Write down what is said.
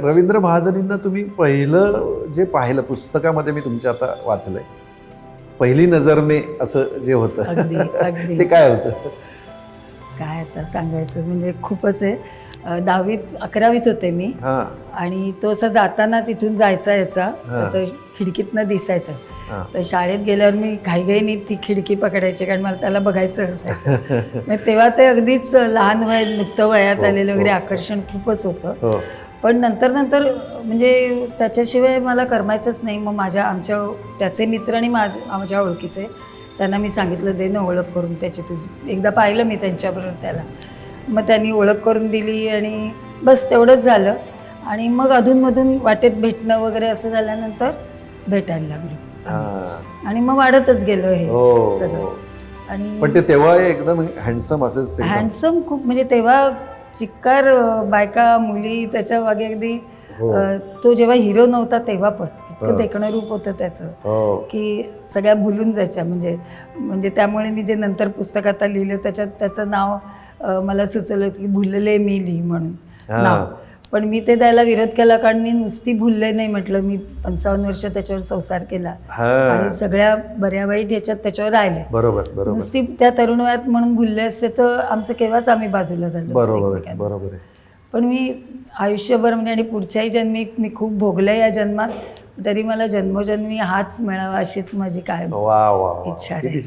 रवींद्र महाजनींना तुम्ही पहिलं जे पाहिलं पुस्तकामध्ये मी तुमच्या आता वाचलंय पहिली नजर में असं जे होतं ते काय होतं? काय आता सांगायचं म्हणजे खूपच आहे. दहावीत अकरावीत होते मी. हा. आणि तो असं जाताना तिथून जायचा याचा हा. तर खिडकीतनं दिसायचं. हा. तर शाळेत गेल्यावर मी घाईघाईनी ती खिडकी पकडायची कारण मला त्याला बघायचं असायचं. मग तेव्हा ते अगदीच लहान वयात नुकतं वयात हो, आलेलं वगैरे हो. आकर्षण खूपच होतं. हो. पण नंतर नंतर म्हणजे त्याच्याशिवाय मला करमायचंच नाही. मग माझ्या आमच्या त्याचे मित्र आणि माझ माझ्या ओळखीचे त्यांना मी सांगितलं दे ना ओळख करून त्याची तुझी. एकदा पाहिलं मी त्यांच्याबरोबर त्याला. मग त्यांनी ओळख करून दिली आणि बस तेवढंच झालं. आणि मग अधूनमधून वाटेत भेटणं वगैरे असं झाल्यानंतर भेटायला लागलो. हा. आणि मग वाढतच गेलो हे हो सगळं. आणि पण ते तेव्हा एकदम हँडसम असेच एकदम. हँडसम खूप म्हणजे तेव्हा चिक्कार बायका मुली त्याच्यामागे अगदी हो. अं, तो जेव्हा हिरो नव्हता तेव्हा पण इतकं. देखणं रूप होतं त्याचं हो की सगळ्या भुलून जायच्या म्हणजे म्हणजे त्यामुळे मी जे नंतर पुस्तक आता लिहिलं त्याच्यात त्याचं नाव अं, मला सुचवलं की भुलले मी लिही म्हणून हा. नाव पण मी ते द्यायला विरोध केला कारण मी नुसती भुलले नाही म्हटलं. मी पंचावन्न वर्ष त्याच्यावर संसार केला. आणि सगळ्या बऱ्या वाईट ह्याच्यात त्याच्यावर राहिले. बरोबर बरोबर. नुसती त्या तरुण वयात म्हणून भुलले असते तर आमचं केव्हाच आम्ही बाजूला झालो बरोबर. बरोबर पण मी आयुष्यभर म्हणजे आणि पुढच्याही जन्मी मी खूप भोगलं या जन्मात तरी मला जन्मोजन्मी हाच मिळावा अशीच माझी काय इच्छा आहे.